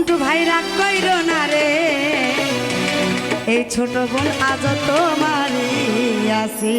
মন্টু ভাই রাগ কইর না রে। এই ছোট বোন আজ তোমারই আসি